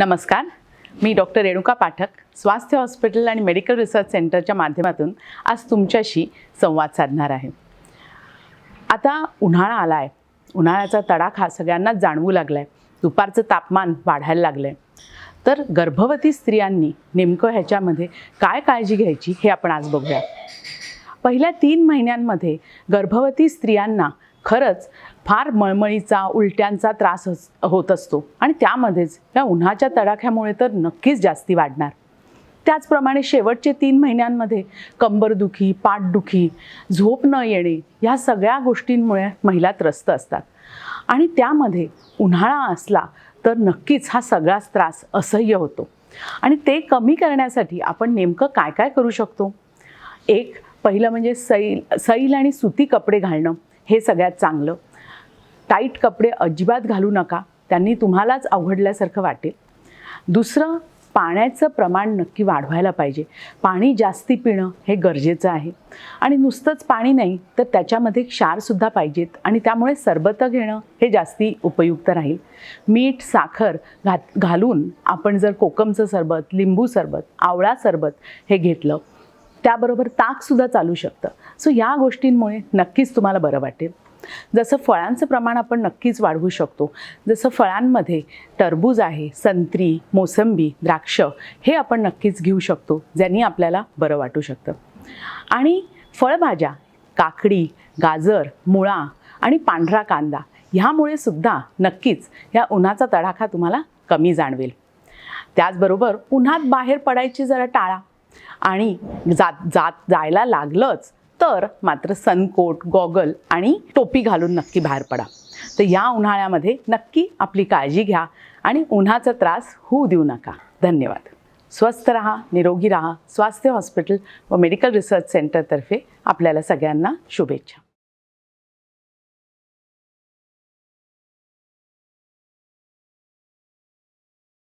नमस्कार. मी डॉक्टर रेणुका पाठक स्वास्थ्य हॉस्पिटल आणि मेडिकल रिसर्च सेंटरच्या माध्यमातून आज तुमच्याशी संवाद साधणार आहे. आता उन्हाळा आला आहे उन्हाळ्याचा तडाखा सगळ्यांनाच जाणवू लागला आहे दुपारचं तापमान वाढायला लागलं आहे तर गर्भवती स्त्रियांनी नेमकं ह्याच्यामध्ये काय काळजी घ्यायची हे आपण आज बघूया. पहिल्या तीन महिन्यांमध्ये गर्भवती स्त्रियांना खरंच फार मळमळीचा उलट्यांचा त्रास अस- होत असतो. आणि त्यामध्येच या उन्हाच्या तडाख्यामुळे तर नक्कीच जास्ती वाढणार. त्याचप्रमाणे शेवटचे तीन महिन्यांमध्ये कंबरदुखी पाठदुखी झोप न येणे ह्या सगळ्या गोष्टींमुळे महिला त्रस्त असतात. आणि त्यामध्ये उन्हाळा असला तर नक्कीच हा सगळाच त्रास असह्य होतो. आणि ते कमी करण्यासाठी आपण नेमकं काय काय करू शकतो? एक पहिलं म्हणजे सैल सैल आणि सुती कपडे घालणं. हे सगळ्यात चांगलं. टाईट कपडे अजिबात घालू नका. त्यांनी तुम्हालाच अवघडल्यासारखं वाटेल. दुसरं पाण्याचं प्रमाण नक्की वाढवायला पाहिजे. पाणी जास्ती पिणं हे गरजेचं आहे. आणि नुसतंच पाणी नाही तर त्याच्यामध्ये क्षारसुद्धा पाहिजेत आणि त्यामुळे सरबतं घेणं हे जास्ती उपयुक्त राहील. मीठ साखर घात घालून आपण जर कोकमचं सरबत लिंबू सरबत आवळा सरबत हे घेतलं त्याबरोबर ताकसुद्धा चालू शकतं. सो या गोष्टींमुळे नक्कीच तुम्हाला बरं वाटेल. जसं फळांचं प्रमाण आपण नक्कीच वाढवू शकतो. जसं फळांमध्ये टरबूज आहे संत्री मोसंबी द्राक्ष हे आपण नक्कीच घेऊ शकतो ज्यांनी आपल्याला बरं वाटू शकतं. आणि फळभाज्या काकडी गाजर मुळा आणि पांढरा कांदा ह्यामुळे सुद्धा नक्कीच या उन्हाचा तडाखा तुम्हाला कमी जाणवेल. त्याचबरोबर उन्हात बाहेर पडायची जरा टाळा. आणि जात जात जायला लागलंच तर मात्र सनकोट गॉगल आणि टोपी घालून नक्की बाहेर पडा. तर या उन्हाळ्यामध्ये नक्की आपली काळजी घ्या आणि उन्हाचा त्रास होऊ देऊ नका. धन्यवाद. स्वस्थ रहा निरोगी रहा. स्वास्थ्य हॉस्पिटल व मेडिकल रिसर्च सेंटरतर्फे आपल्याला सगळ्यांना शुभेच्छा.